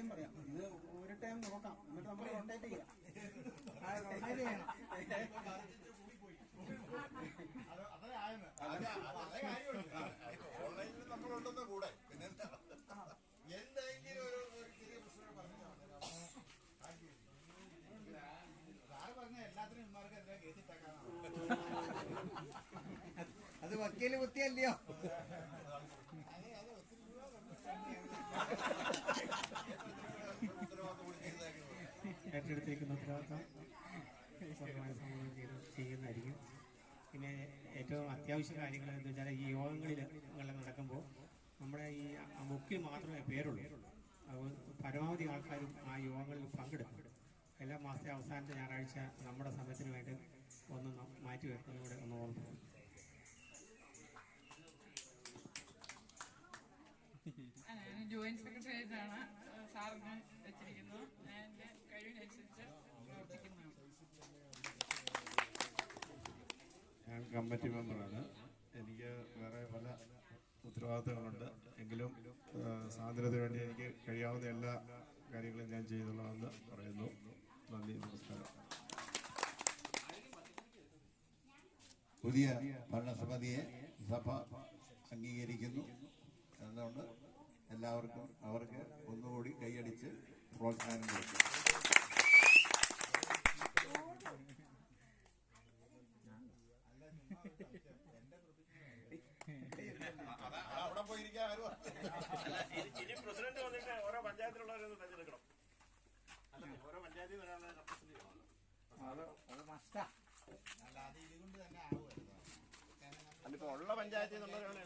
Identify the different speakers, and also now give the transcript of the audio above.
Speaker 1: കാര്യം പറയാം. ഇത് ഒരു ടൈം നോക്കാം. എന്നിട്ട് നമ്മൾ റൊട്ടേറ്റ് ചെയ്യാം.
Speaker 2: ഓൺലൈനിൽ കൂടെ എന്തെങ്കിലും ഒരു ചെറിയ പ്രശ്നം
Speaker 1: അത് വക്കീൽ കുത്തിയല്ലയോ?
Speaker 3: ഏറ്റെടുത്തേക്കുന്ന ഉത്തരവാദിത്തം പൂർണമായി സമൂഹം ചെയ്ത് ചെയ്യുന്നതായിരിക്കും. പിന്നെ ഏറ്റവും അത്യാവശ്യ കാര്യങ്ങൾ എന്ന് വെച്ചാൽ ഈ യോഗങ്ങളിൽ എല്ലാം നടക്കുമ്പോൾ നമ്മുടെ ഈ മുക്കിൽ മാത്രമേ പേരുള്ളൂ. അപ്പോൾ പരമാവധി ആൾക്കാരും ആ യോഗങ്ങളിൽ പങ്കെടുക്കും. എല്ലാ മാസത്തെ അവസാനത്തെ ഞായറാഴ്ച നമ്മുടെ സമയത്തിന് വേണ്ടി ഒന്ന് മാറ്റി വെക്കുന്നതിലൂടെ ഒന്ന്
Speaker 4: ഓർമ്മ ജോയിന്റ് സെക്രട്ടറി ആയിട്ടാണ് സാറിന്
Speaker 5: കമ്മിറ്റി മെമ്പറാണ്. എനിക്ക് വേറെ പല ഉത്തരവാദിത്തങ്ങളുണ്ട്. എങ്കിലും സ്വാതന്ത്ര്യത്തിന് വേണ്ടി എനിക്ക് കഴിയാവുന്ന എല്ലാ കാര്യങ്ങളും ഞാൻ ചെയ്തുള്ളതെന്ന് പറയുന്നു. നന്ദി നമസ്കാരം.
Speaker 2: പുതിയ ഭരണസമിതിയെ സഭ അംഗീകരിക്കുന്നു. അതുകൊണ്ട് എല്ലാവർക്കും അവർക്ക് ഒന്നുകൂടി കൈയടിച്ച് പ്രോത്സാഹനം കൊടുക്കും അവിടെ പോയിരിക്കാൻ
Speaker 6: ഇനി പ്രസിഡന്റ് വന്നിട്ട് ഓരോ പഞ്ചായത്തിലുള്ളവരൊന്ന് തെരഞ്ഞെടുക്കണം അല്ല ഓരോ പഞ്ചായത്തിൽ ഒരാളെ represent ചെയ്യണമല്ലോ. അല്ല ഇപ്പൊ ഉള്ള പഞ്ചായത്തിൽ നിന്നുള്ളവരാണ്